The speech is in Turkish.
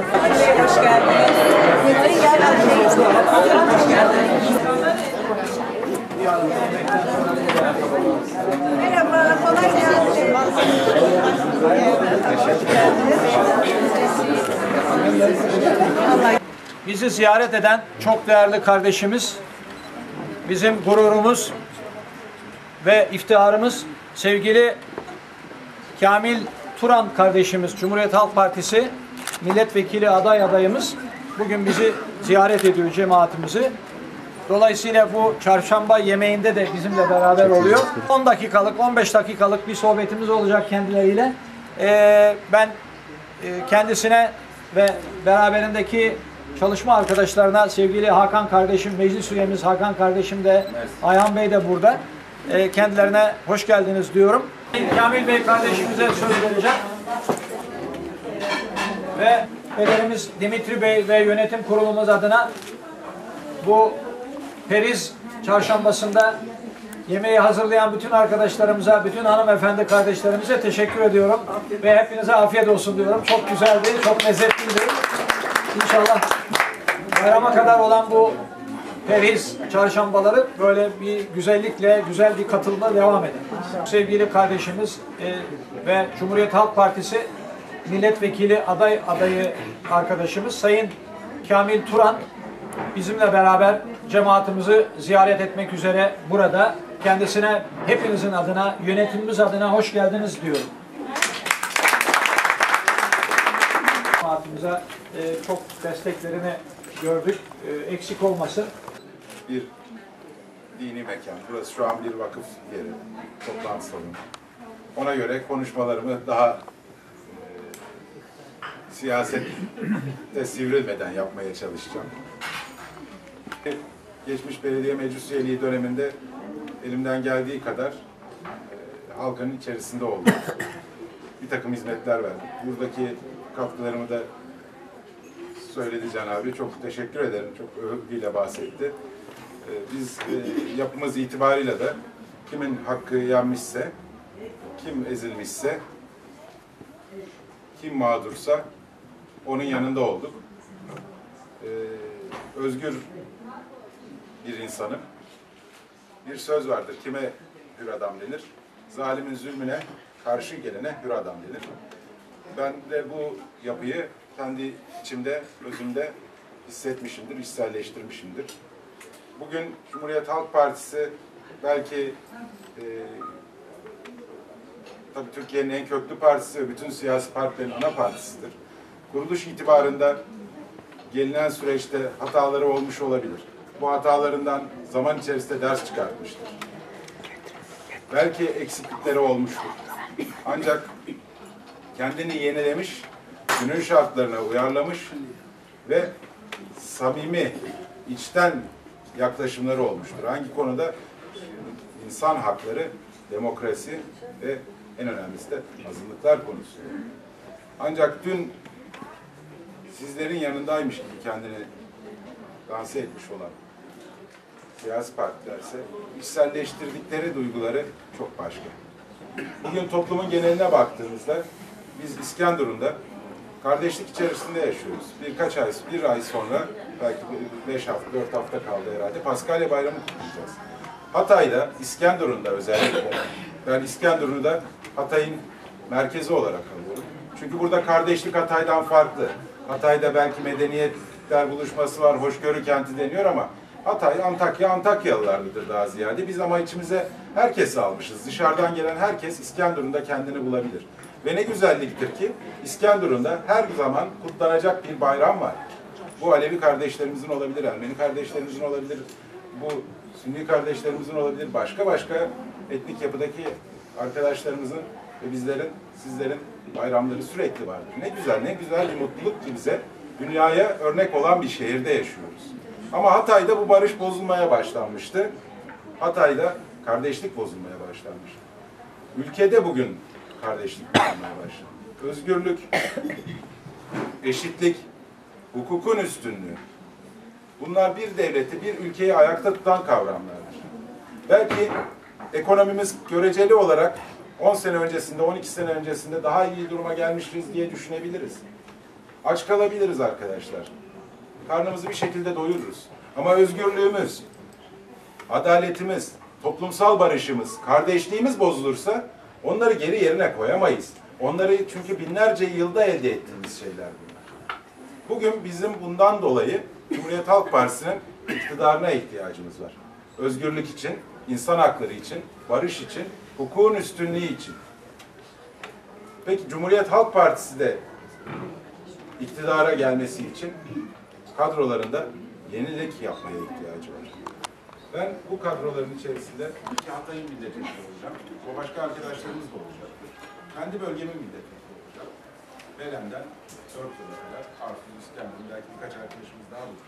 Hoş. Bizi ziyaret eden çok değerli kardeşimiz, bizim gururumuz ve iftiharımız sevgili Kamil Turan kardeşimiz, Cumhuriyet Halk Partisi milletvekili aday adayımız bugün bizi ziyaret ediyor cemaatimizi. Dolayısıyla bu çarşamba yemeğinde de bizimle beraber oluyor. 10 dakikalık, 15 dakikalık bir sohbetimiz olacak kendileriyle. Ee, ben e, kendisine ve beraberindeki çalışma arkadaşlarına sevgili Hakan kardeşim, meclis üyemiz Hakan kardeşim de Ayhan Bey de burada. Ee, kendilerine hoş geldiniz diyorum. Kamil Bey kardeşimize söz vereceğim. Ve pederimiz Dimitri Bey ve yönetim kurulumuz adına bu Periz çarşambasında yemeği hazırlayan bütün arkadaşlarımıza, bütün hanımefendi kardeşlerimize teşekkür ediyorum. Ve hepinize afiyet olsun diyorum. Çok güzeldi, çok lezzetliydi. İnşallah bayrama kadar olan bu Periz çarşambaları böyle bir güzellikle, güzel bir katılımla devam eder. Sevgili kardeşimiz e, ve Cumhuriyet Halk Partisi milletvekili aday adayı arkadaşımız Sayın Kamil Turan bizimle beraber cemaatimizi ziyaret etmek üzere burada. Kendisine hepinizin adına, yönetimimiz adına hoş geldiniz diyorum. Cemaatimize e, çok desteklerini gördük. E, eksik olmasın. bir dini mekan. Burası şu an bir vakıf yeri, toplantı salonu. Ona göre konuşmalarımı daha siyasette sivrilmeden yapmaya çalışacağım. Geçmiş belediye meclis üyeliği döneminde elimden geldiği kadar e, halkın içerisinde oldum. Bir takım hizmetler verdim. Buradaki katkılarımı da söyledi Can abi. Çok teşekkür ederim. Çok övgüyle bahsetti. Ee, Biz e, yapımız itibarıyla da kimin hakkı yenmişse, kim ezilmişse, kim mağdursa onun yanında olduk. Ee, Özgür bir insanım. Bir söz vardır. Kime hür adam denir? Zalimin zulmüne karşı gelene hür adam denir. Ben de bu yapıyı kendi içimde, özümde hissetmişimdir, içselleştirmişimdir. Bugün Cumhuriyet Halk Partisi belki e, tabii Türkiye'nin en köklü partisi ve bütün siyasi partilerin ana partisidir. Kuruluş itibarında gelinen süreçte hataları olmuş olabilir. Bu hatalarından zaman içerisinde ders çıkartmıştır. Belki eksiklikleri olmuştur. Ancak kendini yenilemiş, günün şartlarına uyarlamış ve samimi, içten yaklaşımları olmuştur. Hangi konuda? İnsan hakları, demokrasi ve en önemlisi de azınlıklar konusu. Ancak dün sizlerin yanındaymış gibi kendini lanse etmiş olan siyasi partilerse içselleştirdikleri duyguları çok başka. Bugün toplumun geneline baktığımızda biz İskenderun'da kardeşlik içerisinde yaşıyoruz. Birkaç ay, bir ay sonra belki beş hafta, dört hafta kaldı herhalde Paskalya Bayramı kutlayacağız. Hatay'da, İskenderun'da özellikle, ben İskenderun'u da Hatay'ın merkezi olarak alıyorum. Çünkü burada kardeşlik Hatay'dan farklı. Hatay'da belki medeniyetler buluşması var, hoşgörü kenti deniyor ama Hatay, Antakya, Antakyalılardır daha ziyade. Biz ama içimize herkesi almışız. Dışarıdan gelen herkes İskenderun'da kendini bulabilir. Ve ne güzelliktir ki İskenderun'da her zaman kutlanacak bir bayram var. Bu Alevi kardeşlerimizin olabilir, Ermeni kardeşlerimizin olabilir, bu Sünni kardeşlerimizin olabilir, başka başka etnik yapıdaki arkadaşlarımızın ve bizlerin, sizlerin bayramları sürekli vardır. Ne güzel, ne güzel bir mutluluk ki bize dünyaya örnek olan bir şehirde yaşıyoruz. Ama Hatay'da bu barış bozulmaya başlanmıştı. Hatay'da kardeşlik bozulmaya başlanmış. Ülkede bugün kardeşlik bozulmaya başladı. Özgürlük, eşitlik, hukukun üstünlüğü. Bunlar bir devleti, bir ülkeyi ayakta tutan kavramlardır. Belki ekonomimiz göreceli olarak 10 sene öncesinde, 12 sene öncesinde daha iyi duruma gelmişiz diye düşünebiliriz. Aç kalabiliriz arkadaşlar. Karnımızı bir şekilde doyururuz. Ama özgürlüğümüz, adaletimiz, toplumsal barışımız, kardeşliğimiz bozulursa onları geri yerine koyamayız. Onları çünkü binlerce yılda elde ettiğimiz şeyler bunlar. Bugün bizim bundan dolayı Cumhuriyet Halk Partisi'nin iktidarına ihtiyacımız var. Özgürlük için, insan hakları için, barış için, hukukun üstünlüğü için. Peki Cumhuriyet Halk Partisi de iktidara gelmesi için kadrolarında yenilik yapmaya ihtiyacı var. Ben bu kadroların içerisinde iki Hatay'ın milletvekili olacağım. O başka arkadaşlarımız da olacaktır. Kendi bölgemin milletvekili olacağım. Belen'den dört yıla kadar Arzu İskenderun belki birkaç arkadaşımız daha olur.